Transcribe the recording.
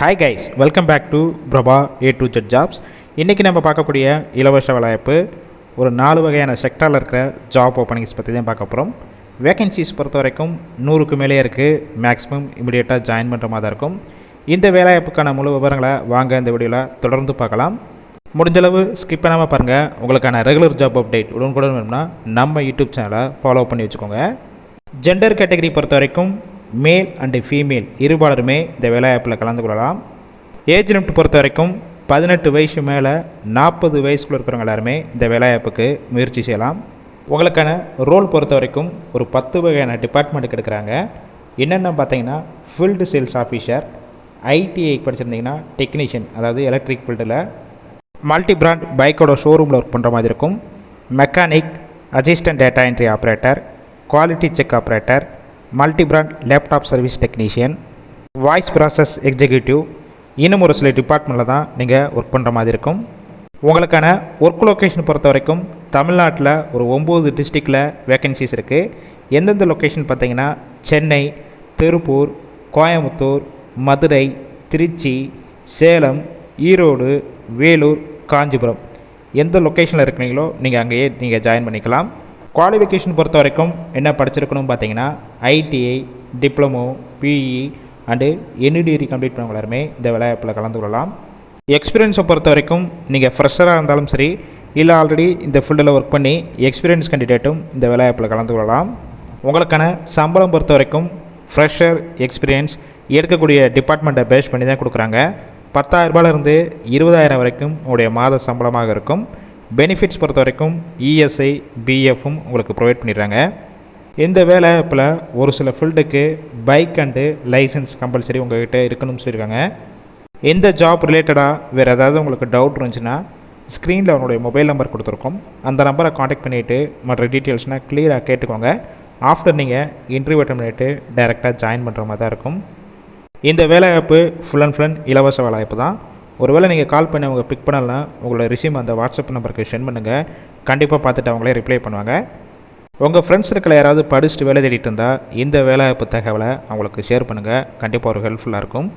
Hi guys welcome back to Prabha A to Z jobs இன்றைக்கி நம்ம பார்க்கக்கூடிய இலவச வேலைவாய்ப்பு ஒரு நாலு வகையான செக்டாரில் இருக்கிற ஜாப் ஓப்பனிங்ஸ் பற்றி தான் பார்க்க போகிறோம் வேகன்சிஸ் பொறுத்த வரைக்கும் நூறுக்கு மேலே இருக்குது மேக்ஸிமம் இமீடியட்டாக ஜாயின் பண்ணுற மாதிரி தான் இருக்கும். இந்த வேலைவாய்ப்புக்கான முழு விவரங்களை வாங்க இந்த வீடியோவில் தொடர்ந்து பார்க்கலாம். முடிஞ்சளவு ஸ்கிப் பண்ணாமல் பாருங்கள் உங்களுக்கான ரெகுலர் ஜாப் அப்டேட் உடனுக்குடன் வேணும்னா நம்ம யூடியூப் சேனலை ஃபாலோ பண்ணி வச்சுக்கோங்க. ஜெண்டர் கேட்டகரி பொறுத்த வரைக்கும் மேல் அண்டு ஃபீமேல் இருபாலருமே இந்த வேலைவாய்ப்பில் கலந்து கொள்ளலாம். ஏஜ் லிமிட் பொறுத்த வரைக்கும் பதினெட்டு வயசு மேலே நாற்பது வயசுக்குள்ள இருக்கிறவங்க எல்லாருமே இந்த வேலைவாய்ப்புக்கு முயற்சி செய்யலாம். உங்களுக்கான ரோல் பொறுத்த வரைக்கும் ஒரு பத்து வகையான டிபார்ட்மெண்ட்டுக்கு எடுக்கிறாங்க. என்னென்ன பார்த்தீங்கன்னா ஃபீல்டு சேல்ஸ் ஆஃபீஸர் ஐடிஐ படிச்சிருந்தீங்கன்னா டெக்னீஷியன் அதாவது எலக்ட்ரிக் ஃபீல்டில் மல்டி பிராண்ட் பைக்கோட ஷோரூமில் ஒர்க் பண்ணுற மாதிரி இருக்கும். Mechanic assistant data entry operator quality check operator multi brand laptop service technician voice process executive இன்னும் ஒரு சில டிபார்ட்மெண்ட்டில் தான் நீங்கள் ஒர்க் பண்ணுற மாதிரி இருக்கும். உங்களுக்கான ஒர்க் லொக்கேஷன் பொறுத்த வரைக்கும் தமிழ்நாட்டில் ஒரு ஒம்பது டிஸ்ட்ரிக்டில் வேகன்சிஸ் இருக்குது எந்தெந்த லொக்கேஷன் பார்த்தீங்கன்னா சென்னை திருப்பூர் கோயம்புத்தூர் மதுரை திருச்சி சேலம் ஈரோடு வேலூர் காஞ்சிபுரம். எந்த லொக்கேஷனில் இருக்கிறீங்களோ நீங்கள் அங்கேயே நீங்கள் ஜாயின் பண்ணிக்கலாம். குவாலிஃபிகேஷன் பொறுத்த வரைக்கும் என்ன படிச்சிருக்கணும் பார்த்தீங்கன்னா ஐடிஐ டிப்ளமோ பிஇ அண்டு என்ன டிகிரி கம்ப்ளீட் பண்ணவங்க எல்லாருமே இந்த விளையாட்டில் கலந்து கொள்ளலாம். எக்ஸ்பீரியன்ஸை பொறுத்த வரைக்கும் நீங்கள் ஃப்ரெஷராக இருந்தாலும் சரி இல்லை ஆல்ரெடி இந்த ஃபீல்டில் ஒர்க் பண்ணி எக்ஸ்பீரியன்ஸ் கேண்டிடேட்டும் இந்த விளையாட்டில் கலந்து கொள்ளலாம். உங்களுக்கான சம்பளம் பொறுத்த வரைக்கும் ஃப்ரெஷர் எக்ஸ்பீரியன்ஸ் எடுக்கக்கூடிய டிபார்ட்மெண்ட்டை பேஸ் பண்ணி தான் கொடுக்குறாங்க. பத்தாயிரரூபாலேருந்து இருபதாயிரம் வரைக்கும் உங்களுடைய மாத சம்பளமாக இருக்கும். பெனிஃபிட்ஸ் பொறுத்த வரைக்கும் இஎஸ்ஐ பிஎஃப்பும் உங்களுக்கு ப்ரொவைட் பண்ணிடுறாங்க. இந்த வேலைவாய்ப்பில் ஒரு சில ஃபீல்டுக்கு பைக் அண்டு லைசன்ஸ் கம்பல்சரி உங்கள்கிட்ட இருக்கணும்னு சொல்லியிருக்காங்க. எந்த ஜாப் ரிலேட்டடாக வேறு ஏதாவது உங்களுக்கு டவுட் இருந்துச்சுன்னா ஸ்க்ரீனில் அவனுடைய மொபைல் நம்பர் கொடுத்துருக்கோம். அந்த நம்பரை காண்டாக்ட் பண்ணிவிட்டு மற்ற டீட்டெயில்ஸ்னால் கிளியராக கேட்டுக்கோங்க. ஆஃப்டர் நீங்கள் இன்டர்வியூ அட்டம் பண்ணிவிட்டு டைரெக்டாக ஜாயின் பண்ணுற மாதிரி தான் இருக்கும். இந்த வேலைவாய்ப்பு ஃபுல் அண்ட் ஃபுல் அண்ட் இலவச வேலைவாய்ப்பு தான் ஒருவேளை நீங்கள் கால் பண்ணி அவங்க பிக் பண்ணலாம் உங்களோட ரிசீம் அந்த வாட்ஸ்அப் நம்பருக்கு சென்ட் பண்ணுங்கள் கண்டிப்பாக பார்த்துட்டு அவங்களே ரிப்ளை பண்ணுவாங்க. உங்கள் ஃப்ரெண்ட்ஸ் இருக்கிற யாராவது படிச்சுட்டு வேலை தேடிட்டு இருந்தால் இந்த வேலைவாய்ப்பு தகவலை அவங்களுக்கு ஷேர் பண்ணுங்கள் கண்டிப்பாக ஒரு ஹெல்ப்ஃபுல்லாக இருக்கும்.